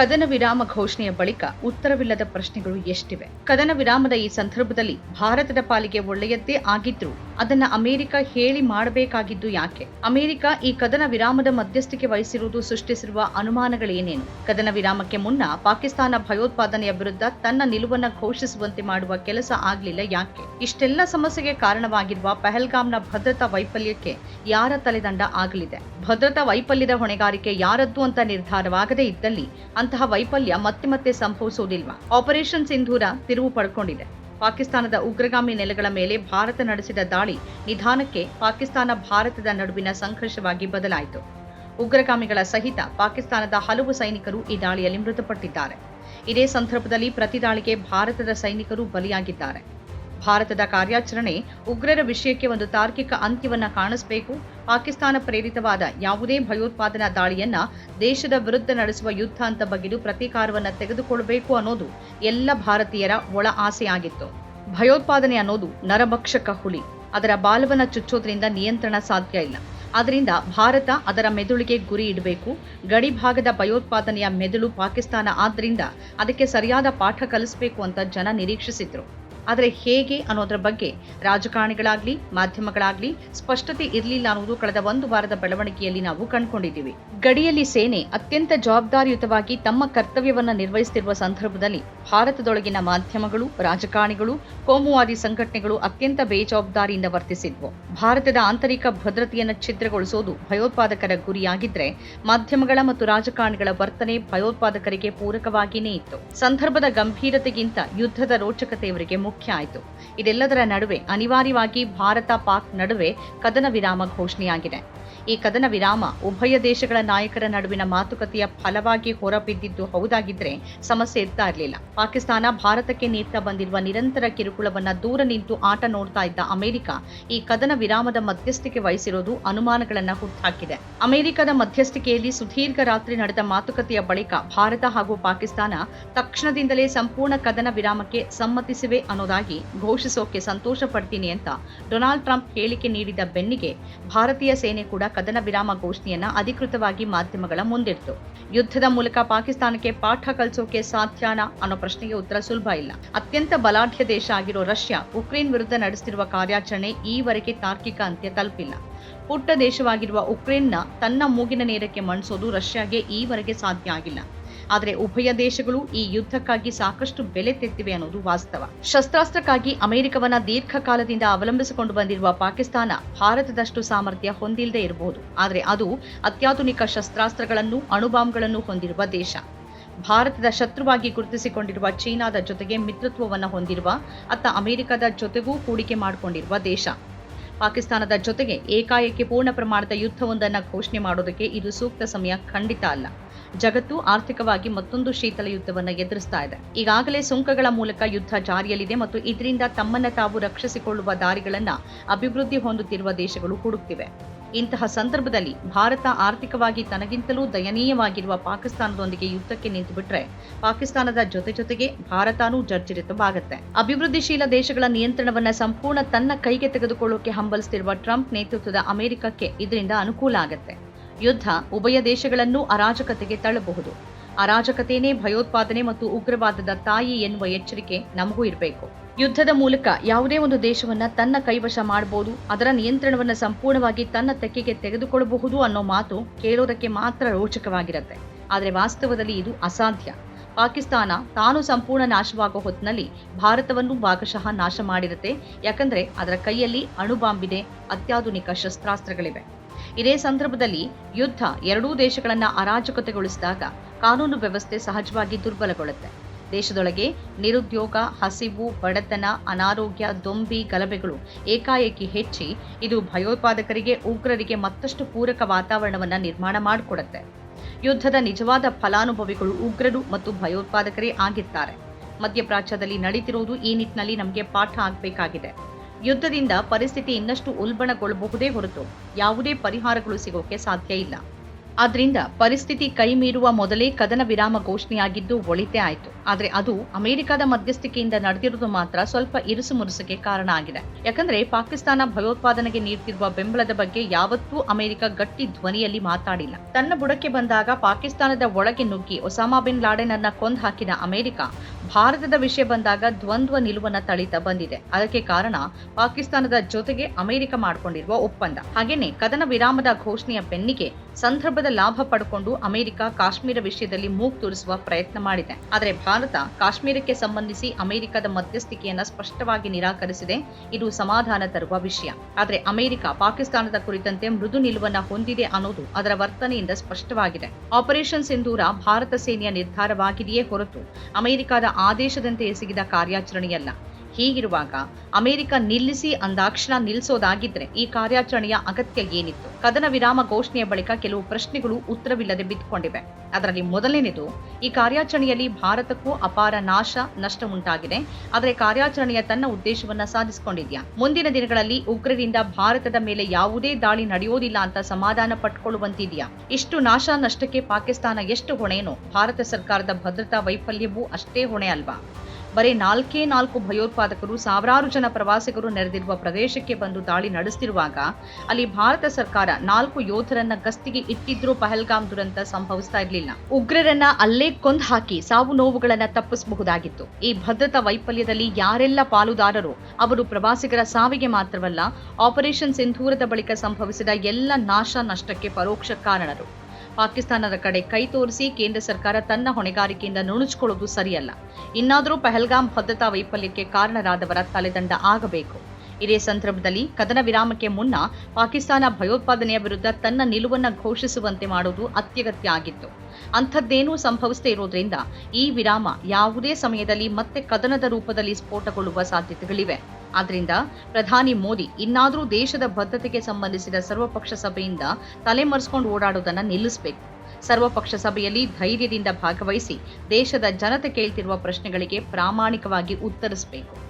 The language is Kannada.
ಕದನ ವಿರಾಮ ಘೋಷಣೆಯ ಬಳಿಕ ಉತ್ತರವಿಲ್ಲದ ಪ್ರಶ್ನೆಗಳು ಎಷ್ಟಿವೆ? ಕದನ ವಿರಾಮದ ಈ ಸಂದರ್ಭದಲ್ಲಿ ಭಾರತದ ಪಾಲಿಗೆ ಒಳ್ಳೆಯದ್ದೇ ಆಗಿದ್ರು ಅದನ್ನ ಅಮೆರಿಕ ಹೇಳಿ ಮಾಡಬೇಕಾಗಿದ್ದು ಯಾಕೆ? ಅಮೆರಿಕ ಈ ಕದನ ವಿರಾಮದ ಮಧ್ಯಸ್ಥಿಕೆ ವಹಿಸಿರುವುದು ಸೃಷ್ಟಿಸಿರುವ ಅನುಮಾನಗಳೇನೇನು? ಕದನ ವಿರಾಮಕ್ಕೆ ಮುನ್ನ ಪಾಕಿಸ್ತಾನ ಭಯೋತ್ಪಾದನೆಯ ವಿರುದ್ಧ ತನ್ನ ನಿಲುವನ್ನ ಘೋಷಿಸುವಂತೆ ಮಾಡುವ ಕೆಲಸ ಆಗ್ಲಿಲ್ಲ ಯಾಕೆ? ಇಷ್ಟೆಲ್ಲ ಸಮಸ್ಯೆಗೆ ಕಾರಣವಾಗಿರುವ ಪೆಹಲ್ಗಾಮ್ನ ಭದ್ರತಾ ವೈಫಲ್ಯಕ್ಕೆ ಯಾರ ತಲೆದಂಡ ಆಗಲಿದೆ? ಭದ್ರತಾ ವೈಫಲ್ಯದ ಹೊಣೆಗಾರಿಕೆ ಯಾರದ್ದು ಅಂತ ನಿರ್ಧಾರವಾಗದೇ ಇದ್ದಲ್ಲಿ ಅಂತಹ ವೈಫಲ್ಯ ಮತ್ತೆ ಮತ್ತೆ ಸಂಭವಿಸುವುದಿಲ್ವಾ ಆಪರೇಷನ್ ಸಿಂಧೂರ ತಿರುವು ಪಡ್ಕೊಂಡಿದೆ. ಪಾಕಿಸ್ತಾನದ ಉಗ್ರಗಾಮಿ ನೆಲೆಗಳ ಮೇಲೆ ಭಾರತ ನಡೆಸಿದ ದಾಳಿ ನಿಧಾನಕ್ಕೆ ಪಾಕಿಸ್ತಾನ ಭಾರತದ ನಡುವಿನ ಸಂಘರ್ಷವಾಗಿ ಬದಲಾಯಿತು. ಉಗ್ರಗಾಮಿಗಳ ಸಹಿತ ಪಾಕಿಸ್ತಾನದ ಹಲವು ಸೈನಿಕರು ಈ ದಾಳಿಯಲ್ಲಿ ಮೃತಪಟ್ಟಿದ್ದಾರೆ. ಇದೇ ಸಂದರ್ಭದಲ್ಲಿ ಪ್ರತಿದಾಳಿಗೆ ಭಾರತದ ಸೈನಿಕರು ಬಲಿಯಾಗಿದ್ದಾರೆ. ಭಾರತದ ಕಾರ್ಯಾಚರಣೆ ಉಗ್ರರ ವಿಷಯಕ್ಕೆ ಒಂದು ತಾರ್ಕಿಕ ಅಂತ್ಯವನ್ನು ಕಾಣಿಸಬೇಕು. ಪಾಕಿಸ್ತಾನ ಪ್ರೇರಿತವಾದ ಯಾವುದೇ ಭಯೋತ್ಪಾದನಾ ದಾಳಿಯನ್ನ ದೇಶದ ವಿರುದ್ಧ ನಡೆಸುವ ಯುದ್ಧ ಅಂತ ಬಗೆದು ಪ್ರತೀಕಾರವನ್ನು ತೆಗೆದುಕೊಳ್ಳಬೇಕು ಅನ್ನೋದು ಎಲ್ಲ ಭಾರತೀಯರ ಒಳ ಆಸೆಯಾಗಿತ್ತು ಭಯೋತ್ಪಾದನೆ ಅನ್ನೋದು ನರಭಕ್ಷಕ ಹುಲಿ. ಅದರ ಬಾಲವನ್ನ ಚುಚ್ಚೋದ್ರಿಂದ ನಿಯಂತ್ರಣ ಸಾಧ್ಯ ಇಲ್ಲ. ಆದ್ದರಿಂದ ಭಾರತ ಅದರ ಮೆದುಳಿಗೆ ಗುರಿ ಇಡಬೇಕು. ಗಡಿ ಭಾಗದ ಭಯೋತ್ಪಾದನೆಯ ಮೆದುಳು ಪಾಕಿಸ್ತಾನ ಆದ್ದರಿಂದ ಅದಕ್ಕೆ ಸರಿಯಾದ ಪಾಠ ಕಲಿಸಬೇಕು ಅಂತ ಜನ ನಿರೀಕ್ಷಿಸಿದ್ರು. ಆದರೆ ಹೇಗೆ ಅನ್ನೋದರ ಬಗ್ಗೆ ರಾಜಕಾರಣಿಗಳಾಗ್ಲಿ, ಮಾಧ್ಯಮಗಳಾಗ್ಲಿ ಸ್ಪಷ್ಟತೆ ಇರಲಿಲ್ಲ ಅನ್ನೋದು ಕಳೆದ ಒಂದು ವಾರದ ಬೆಳವಣಿಗೆಯಲ್ಲಿ ನಾವು ಕಂಡುಕೊಂಡಿದ್ದೀವಿ. ಗಡಿಯಲ್ಲಿ ಸೇನೆ ಅತ್ಯಂತ ಜವಾಬ್ದಾರಿಯುತವಾಗಿ ತಮ್ಮ ಕರ್ತವ್ಯವನ್ನ ನಿರ್ವಹಿಸುತ್ತಿರುವ ಸಂದರ್ಭದಲ್ಲಿ ಭಾರತದೊಳಗಿನ ಮಾಧ್ಯಮಗಳು, ರಾಜಕಾರಣಿಗಳು, ಕೋಮುವಾದಿ ಸಂಘಟನೆಗಳು ಅತ್ಯಂತ ಬೇಜವಾಬ್ದಾರಿಯಿಂದ ವರ್ತಿಸಿದ್ವು. ಭಾರತದ ಆಂತರಿಕ ಭದ್ರತೆಯನ್ನು ಛಿದ್ರಗೊಳಿಸುವುದು ಭಯೋತ್ಪಾದಕರ ಗುರಿಯಾಗಿದ್ರೆ ಮಾಧ್ಯಮಗಳ ಮತ್ತು ರಾಜಕಾರಣಿಗಳ ವರ್ತನೆ ಭಯೋತ್ಪಾದಕರಿಗೆ ಪೂರಕವಾಗಿಯೇ ಇತ್ತು. ಸಂದರ್ಭದ ಗಂಭೀರತೆಗಿಂತ ಯುದ್ಧದ ರೋಚಕತೆ ಇವರಿಗೆ ಮುಖ್ಯ ಆಯಿತು. ಇದೆಲ್ಲದರ ನಡುವೆ ಅನಿವಾರ್ಯವಾಗಿ ಭಾರತ ಪಾಕ್ ನಡುವೆ ಕದನ ವಿರಾಮ ಘೋಷಣೆಯಾಗಿದೆ. ಈ ಕದನ ವಿರಾಮ ಉಭಯ ದೇಶಗಳ ನಾಯಕರ ನಡುವಿನ ಮಾತುಕತೆಯ ಫಲವಾಗಿ ಹೊರಬಿದ್ದಿದ್ದು ಹೌದಾಗಿದ್ರೆ ಸಮಸ್ಯೆ ಇರ್ತಾ ಇರಲಿಲ್ಲ. ಪಾಕಿಸ್ತಾನ ಭಾರತಕ್ಕೆ ನೀಡ್ತಾ ಬಂದಿರುವ ನಿರಂತರ ಕಿರುಕುಳವನ್ನ ದೂರ ನಿಂತು ಆಟ ನೋಡ್ತಾ ಇದ್ದ ಅಮೆರಿಕ ಈ ಕದನ ವಿರಾಮದ ಮಧ್ಯಸ್ಥಿಕೆ ವಹಿಸಿರೋದು ಅನುಮಾನಗಳನ್ನ ಹುಟ್ಟುಹಾಕಿದೆ ಅಮೆರಿಕದ ಮಧ್ಯಸ್ಥಿಕೆಯಲ್ಲಿ ಸುದೀರ್ಘ ರಾತ್ರಿ ನಡೆದ ಮಾತುಕತೆಯ ಬಳಿಕ ಭಾರತ ಹಾಗೂ ಪಾಕಿಸ್ತಾನ ತಕ್ಷಣದಿಂದಲೇ ಸಂಪೂರ್ಣ ಕದನ ವಿರಾಮಕ್ಕೆ ಸಮ್ಮತಿಸಿವೆ ಅನ್ನೋದಾಗಿ ಘೋಷಿಸೋಕೆ ಸಂತೋಷ ಪಡ್ತೀನಿ ಅಂತ ಡೊನಾಲ್ಡ್ ಟ್ರಂಪ್ ಹೇಳಿಕೆ ನೀಡಿದ ಬೆನ್ನಿಗೆ ಭಾರತೀಯ ಸೇನೆ ಕೂಡ ಕದನ ವಿರಾಮ ಘೋಷಣೆಯನ್ನ ಅಧಿಕೃತವಾಗಿ ಮಾಧ್ಯಮಗಳ ಮುಂದಿಡ್ತು. ಯುದ್ಧದ ಮೂಲಕ ಪಾಕಿಸ್ತಾನಕ್ಕೆ ಪಾಠ ಕಲಿಸೋಕೆ ಸಾಧ್ಯನಾ ಅನ್ನೋ ಪ್ರಶ್ನೆಗೆ ಉತ್ತರ ಸುಲಭ ಇಲ್ಲ. ಅತ್ಯಂತ ಬಲಾಢ್ಯ ದೇಶ ಆಗಿರೋ ರಷ್ಯಾ ಉಕ್ರೇನ್ ವಿರುದ್ಧ ನಡೆಸುತ್ತಿರುವ ಕಾರ್ಯಾಚರಣೆ ಈವರೆಗೆ ತಾರ್ಕಿಕ ಅಂತ್ಯ ತಲುಪಿಲ್ಲ. ಪುಟ್ಟ ದೇಶವಾಗಿರುವ ಉಕ್ರೇನ್ನ ತನ್ನ ಮೂಗಿನ ನೇರಕ್ಕೆ ಮಣಿಸೋದು ರಷ್ಯಾಗೆ ಈವರೆಗೆ ಸಾಧ್ಯ ಆಗಿಲ್ಲ. ಆದರೆ ಉಭಯ ದೇಶಗಳು ಈ ಯುದ್ಧಕ್ಕಾಗಿ ಸಾಕಷ್ಟು ಬೆಲೆ ತೆತ್ತಿವೆ ಅನ್ನೋದು ವಾಸ್ತವ. ಶಸ್ತ್ರಾಸ್ತ್ರಕ್ಕಾಗಿ ಅಮೆರಿಕವನ್ನ ದೀರ್ಘಕಾಲದಿಂದ ಅವಲಂಬಿಸಿಕೊಂಡು ಬಂದಿರುವ ಪಾಕಿಸ್ತಾನ ಭಾರತದಷ್ಟು ಸಾಮರ್ಥ್ಯ ಹೊಂದಿಲ್ಲದೆ ಇರಬಹುದು. ಆದರೆ ಅದು ಅತ್ಯಾಧುನಿಕ ಶಸ್ತ್ರಾಸ್ತ್ರಗಳನ್ನು, ಅಣುಬಾಂಬ್ಗಳನ್ನು ಹೊಂದಿರುವ ದೇಶ. ಭಾರತದ ಶತ್ರುವಾಗಿ ಗುರುತಿಸಿಕೊಂಡಿರುವ ಚೀನಾದ ಜೊತೆಗೆ ಮಿತ್ರತ್ವವನ್ನು ಹೊಂದಿರುವ, ಅತ್ತ ಅಮೆರಿಕದ ಜೊತೆಗೂ ಹೂಡಿಕೆ ಮಾಡಿಕೊಂಡಿರುವ ದೇಶ. ಪಾಕಿಸ್ತಾನದ ಜೊತೆಗೆ ಏಕಾಏಕಿ ಪೂರ್ಣ ಪ್ರಮಾಣದ ಯುದ್ಧವೊಂದನ್ನು ಘೋಷಣೆ ಮಾಡೋದಕ್ಕೆ ಇದು ಸೂಕ್ತ ಸಮಯ ಖಂಡಿತ ಅಲ್ಲ. ಜಗತ್ತು ಆರ್ಥಿಕವಾಗಿ ಮತ್ತೊಂದು ಶೀತಲ ಯುದ್ಧವನ್ನು ಎದುರಿಸ್ತಾ ಇದೆ. ಈಗಾಗಲೇ ಸುಂಕಗಳ ಮೂಲಕ ಯುದ್ಧ ಜಾರಿಯಲ್ಲಿದೆ ಮತ್ತು ಇದರಿಂದ ತಮ್ಮನ್ನ ತಾವು ರಕ್ಷಿಸಿಕೊಳ್ಳುವ ದಾರಿಗಳನ್ನ ಅಭಿವೃದ್ಧಿ ಹೊಂದುತ್ತಿರುವ ದೇಶಗಳು ಹುಡುಕ್ತಿವೆ. ಇಂತಹ ಸಂದರ್ಭದಲ್ಲಿ ಭಾರತ ಆರ್ಥಿಕವಾಗಿ ತನಗಿಂತಲೂ ದಯನೀಯವಾಗಿರುವ ಪಾಕಿಸ್ತಾನದೊಂದಿಗೆ ಯುದ್ಧಕ್ಕೆ ನಿಂತು ಬಿಟ್ರೆ ಪಾಕಿಸ್ತಾನದ ಜೊತೆ ಜೊತೆಗೆ ಭಾರತನೂ ಜರ್ಜರಿತವಾಗುತ್ತೆ. ಅಭಿವೃದ್ಧಿಶೀಲ ದೇಶಗಳ ನಿಯಂತ್ರಣವನ್ನ ಸಂಪೂರ್ಣ ತನ್ನ ಕೈಗೆ ತೆಗೆದುಕೊಳ್ಳೋಕೆ ಹಂಬಲಿಸುತ್ತಿರುವ ಟ್ರಂಪ್ ನೇತೃತ್ವದ ಅಮೆರಿಕಕ್ಕೆ ಇದರಿಂದ ಅನುಕೂಲ ಆಗತ್ತೆ. ಯುದ್ಧ ಉಭಯ ದೇಶಗಳನ್ನು ಅರಾಜಕತೆಗೆ ತಳ್ಳಬಹುದು. ಅರಾಜಕತೆಯೇ ಭಯೋತ್ಪಾದನೆ ಮತ್ತು ಉಗ್ರವಾದದ ತಾಯಿ ಎನ್ನುವ ಎಚ್ಚರಿಕೆ ನಮಗೂ ಇರಬೇಕು. ಯುದ್ಧದ ಮೂಲಕ ಯಾವುದೇ ಒಂದು ದೇಶವನ್ನ ತನ್ನ ಕೈವಶ ಮಾಡಬಹುದು ಅದರ ನಿಯಂತ್ರಣವನ್ನ ಸಂಪೂರ್ಣವಾಗಿ ತನ್ನ ತೆಕ್ಕೆಗೆ ತೆಗೆದುಕೊಳ್ಳಬಹುದು ಅನ್ನೋ ಮಾತು ಕೇಳೋದಕ್ಕೆ ಮಾತ್ರ ರೋಚಕವಾಗಿರುತ್ತೆ. ಆದರೆ ವಾಸ್ತವದಲ್ಲಿ ಇದು ಅಸಾಧ್ಯ. ಪಾಕಿಸ್ತಾನ ತಾನು ಸಂಪೂರ್ಣ ನಾಶವಾಗೋ ಹೊತ್ತಿನಲ್ಲಿ ಭಾರತವನ್ನು ಭಾಗಶಃ ನಾಶ ಮಾಡಿರುತ್ತೆ. ಯಾಕಂದ್ರೆ ಅದರ ಕೈಯಲ್ಲಿ ಅಣುಬಾಂಬಿದೆ, ಅತ್ಯಾಧುನಿಕ ಶಸ್ತ್ರಾಸ್ತ್ರಗಳಿವೆ. ಇದೇ ಸಂದರ್ಭದಲ್ಲಿ ಯುದ್ಧ ಎರಡೂ ದೇಶಗಳನ್ನ ಅರಾಜಕತೆಗೊಳಿಸಿದಾಗ ಕಾನೂನು ವ್ಯವಸ್ಥೆ ಸಹಜವಾಗಿ ದುರ್ಬಲಗೊಳ್ಳುತ್ತೆ. ದೇಶದೊಳಗೆ ನಿರುದ್ಯೋಗ, ಹಸಿವು, ಬಡತನ, ಅನಾರೋಗ್ಯ, ದೊಂಬಿ, ಗಲಭೆಗಳು ಏಕಾಏಕಿ ಹೆಚ್ಚಿ ಇದು ಭಯೋತ್ಪಾದಕರಿಗೆ, ಉಗ್ರರಿಗೆ ಮತ್ತಷ್ಟು ಪೂರಕ ವಾತಾವರಣವನ್ನು ನಿರ್ಮಾಣ ಮಾಡಿಕೊಡುತ್ತೆ. ಯುದ್ಧದ ನಿಜವಾದ ಫಲಾನುಭವಿಗಳು ಉಗ್ರರು ಮತ್ತು ಭಯೋತ್ಪಾದಕರೇ ಆಗಿರ್ತಾರೆ. ಮಧ್ಯಪ್ರಾಚ್ಯದಲ್ಲಿ ನಡೀತಿರುವುದು ಈ ನಿಟ್ಟಿನಲ್ಲಿ ನಮಗೆ ಪಾಠ ಆಗಬೇಕಾಗಿದೆ. ಯುದ್ಧದಿಂದ ಪರಿಸ್ಥಿತಿ ಇನ್ನಷ್ಟು ಉಲ್ಬಣಗೊಳ್ಳಬಹುದೇ ಹೊರತು ಯಾವುದೇ ಪರಿಹಾರಗಳು ಸಿಗೋಕೆ ಸಾಧ್ಯ ಇಲ್ಲ. ಆದ್ರಿಂದ ಪರಿಸ್ಥಿತಿ ಕೈ ಮೀರುವ ಮೊದಲೇ ಕದನ ವಿರಾಮ ಘೋಷಣೆಯಾಗಿದ್ದು ಒಳಿತೇ ಆಯಿತು. ಆದರೆ ಅದು ಅಮೆರಿಕದ ಮಧ್ಯಸ್ಥಿಕೆಯಿಂದ ನಡೆದಿರುವುದು ಮಾತ್ರ ಸ್ವಲ್ಪ ಇರುಸು ಮುರುಸಿಗೆ ಕಾರಣ ಆಗಿದೆ. ಯಾಕಂದ್ರೆ ಪಾಕಿಸ್ತಾನ ಭಯೋತ್ಪಾದನೆಗೆ ನೀಡುತ್ತಿರುವ ಬೆಂಬಲದ ಬಗ್ಗೆ ಯಾವತ್ತೂ ಅಮೆರಿಕ ಗಟ್ಟಿ ಧ್ವನಿಯಲ್ಲಿ ಮಾತಾಡಿಲ್ಲ. ತನ್ನ ಬುಡಕ್ಕೆ ಬಂದಾಗ ಪಾಕಿಸ್ತಾನದ ಒಳಗೆ ನುಗ್ಗಿ ಒಸಾಮಾ ಬಿನ್ ಲಾಡೆನ್ ಅನ್ನ ಕೊಂದು ಹಾಕಿದ ಅಮೆರಿಕ ಭಾರತದ ವಿಷಯ ಬಂದಾಗ ದ್ವಂದ್ವ ನಿಲುವನ್ನ ತಳಿತ ಬಂದಿದೆ. ಅದಕ್ಕೆ ಕಾರಣ ಪಾಕಿಸ್ತಾನದ ಜೊತೆಗೆ ಅಮೆರಿಕ ಮಾಡಿಕೊಂಡಿರುವ ಒಪ್ಪಂದ. ಹಾಗೇನೆ ಕದನ ವಿರಾಮದ ಘೋಷಣೆಯ ಬೆನ್ನಿಗೆ ಸಂದರ್ಭದ ಲಾಭ ಪಡ್ಕೊಂಡು ಅಮೆರಿಕ ಕಾಶ್ಮೀರ ವಿಷಯದಲ್ಲಿ ಮೂಗ್ ತೋರಿಸುವ ಪ್ರಯತ್ನ ಮಾಡಿದೆ. ಆದರೆ ಭಾರತ ಕಾಶ್ಮೀರಕ್ಕೆ ಸಂಬಂಧಿಸಿ ಅಮೆರಿಕದ ಮಧ್ಯಸ್ಥಿಕೆಯನ್ನ ಸ್ಪಷ್ಟವಾಗಿ ನಿರಾಕರಿಸಿದೆ. ಇದು ಸಮಾಧಾನ ತರುವ ವಿಷಯ. ಆದರೆ ಅಮೆರಿಕ ಪಾಕಿಸ್ತಾನದ ಕುರಿತಂತೆ ಮೃದು ನಿಲುವನ್ನ ಹೊಂದಿದೆ ಅನ್ನೋದು ಅದರ ವರ್ತನೆಯಿಂದ ಸ್ಪಷ್ಟವಾಗಿದೆ. ಆಪರೇಷನ್ ಸಿಂಧೂರ ಭಾರತ ಸೇನೆಯ ನಿರ್ಧಾರವಾಗಿದೆಯೇ ಹೊರತು ಅಮೆರಿಕದ ಆದೇಶದಂತೆ ಎಸಗಿದ ಕಾರ್ಯಾಚರಣೆಯಲ್ಲ. ಹೀಗಿರುವಾಗ ಅಮೆರಿಕ ನಿಲ್ಲಿಸಿ ಅಂದಾಕ್ಷಣ ನಿಲ್ಲಿಸೋದಾಗಿದ್ರೆ ಈ ಕಾರ್ಯಾಚರಣೆಯ ಅಗತ್ಯ ಏನಿತ್ತು? ಕದನ ವಿರಾಮ ಘೋಷಣೆಯ ಬಳಿಕ ಕೆಲವು ಪ್ರಶ್ನೆಗಳು ಉತ್ತರವಿಲ್ಲದೆ ಬಿದ್ದುಕೊಂಡಿವೆ. ಅದರಲ್ಲಿ ಮೊದಲನೇದು ಈ ಕಾರ್ಯಾಚರಣೆಯಲ್ಲಿ ಭಾರತಕ್ಕೂ ಅಪಾರ ನಾಶ, ನಷ್ಟ ಉಂಟಾಗಿದೆ. ಆದರೆ ಕಾರ್ಯಾಚರಣೆಯ ತನ್ನ ಉದ್ದೇಶವನ್ನ ಸಾಧಿಸಿಕೊಂಡಿದ್ಯಾ? ಮುಂದಿನ ದಿನಗಳಲ್ಲಿ ಉಗ್ರರಿಂದ ಭಾರತದ ಮೇಲೆ ಯಾವುದೇ ದಾಳಿ ನಡೆಯೋದಿಲ್ಲ ಅಂತ ಸಮಾಧಾನ ಪಟ್ಕೊಳ್ಳುವಂತಿದೆಯಾ? ಇಷ್ಟು ನಾಶ, ನಷ್ಟಕ್ಕೆ ಪಾಕಿಸ್ತಾನ ಎಷ್ಟು ಹೊಣೆನೋ, ಭಾರತ ಸರ್ಕಾರದ ಭದ್ರತಾ ವೈಫಲ್ಯವೂ ಅಷ್ಟೇ ಹೊಣೆ ಅಲ್ವಾ? ಬರೀ ನಾಲ್ಕೇ ನಾಲ್ಕು ಭಯೋತ್ಪಾದಕರು, ಸಾವಿರಾರು ಜನ ಪ್ರವಾಸಿಗರು ನೆರೆದಿರುವ ಪ್ರದೇಶಕ್ಕೆ ಬಂದು ದಾಳಿ ನಡೆಸುತ್ತಿರುವಾಗ ಅಲ್ಲಿ ಭಾರತ ಸರ್ಕಾರ ನಾಲ್ಕು ಯೋಧರನ್ನ ಗಸ್ತಿಗೆ ಇಟ್ಟಿದ್ರೂ ಪಹಲ್ಗಾಮ್ ದುರಂತ ಸಂಭವಿಸ್ತಾ ಇರಲಿಲ್ಲ. ಉಗ್ರರನ್ನ ಅಲ್ಲೇ ಕೊಂದು ಹಾಕಿ ಸಾವು ನೋವುಗಳನ್ನ ತಪ್ಪಿಸಬಹುದಾಗಿತ್ತು. ಈ ಭದ್ರತಾ ವೈಫಲ್ಯದಲ್ಲಿ ಯಾರೆಲ್ಲ ಪಾಲುದಾರರು, ಅವರು ಪ್ರವಾಸಿಗರ ಸಾವಿಗೆ ಮಾತ್ರವಲ್ಲ, ಆಪರೇಷನ್ ಸಿಂಧೂರದ ಬಳಿಕ ಸಂಭವಿಸಿದ ಎಲ್ಲ ನಾಶ ನಷ್ಟಕ್ಕೆ ಪರೋಕ್ಷ ಕಾರಣರು. ಪಾಕಿಸ್ತಾನದ ಕಡೆ ಕೈ ತೋರಿಸಿ ಕೇಂದ್ರ ಸರ್ಕಾರ ತನ್ನ ಹೊಣೆಗಾರಿಕೆಯಿಂದ ನುಣುಚಿಕೊಳ್ಳುವುದು ಸರಿಯಲ್ಲ. ಇನ್ನಾದರೂ ಪಹಲ್ಗಾಮ್ ಭದ್ರತಾ ವೈಫಲ್ಯಕ್ಕೆ ಕಾರಣರಾದವರ ತಲೆದಂಡ ಆಗಬೇಕು. ಇದೇ ಸಂದರ್ಭದಲ್ಲಿ ಕದನ ವಿರಾಮಕ್ಕೆ ಮುನ್ನ ಪಾಕಿಸ್ತಾನ ಭಯೋತ್ಪಾದನೆಯ ವಿರುದ್ಧ ತನ್ನ ನಿಲುವನ್ನ ಘೋಷಿಸುವಂತೆ ಮಾಡುವುದು ಅತ್ಯಗತ್ಯ ಆಗಿತ್ತು. ಅಂಥದ್ದೇನೂ ಸಂಭವಿಸದೇ ಇರೋದ್ರಿಂದ ಈ ವಿರಾಮ ಯಾವುದೇ ಸಮಯದಲ್ಲಿ ಮತ್ತೆ ಕದನದ ರೂಪದಲ್ಲಿ ಸ್ಫೋಟಗೊಳ್ಳುವ ಸಾಧ್ಯತೆಗಳಿವೆ. ಆದ್ರಿಂದ ಪ್ರಧಾನಿ ಮೋದಿ ಇನ್ನಾದರೂ ದೇಶದ ಭದ್ರತೆಗೆ ಸಂಬಂಧಿಸಿದ ಸರ್ವಪಕ್ಷ ಸಭೆಯಿಂದ ತಲೆಮರೆಸ್ಕೊಂಡು ಓಡಾಡೋದನ್ನ ನಿಲ್ಲಿಸಬೇಕು. ಸರ್ವಪಕ್ಷ ಸಭೆಯಲ್ಲಿ ಧೈರ್ಯದಿಂದ ಭಾಗವಹಿಸಿ ದೇಶದ ಜನತೆ ಕೇಳ್ತಿರುವ ಪ್ರಶ್ನೆಗಳಿಗೆ ಪ್ರಾಮಾಣಿಕವಾಗಿ ಉತ್ತರಿಸಬೇಕು.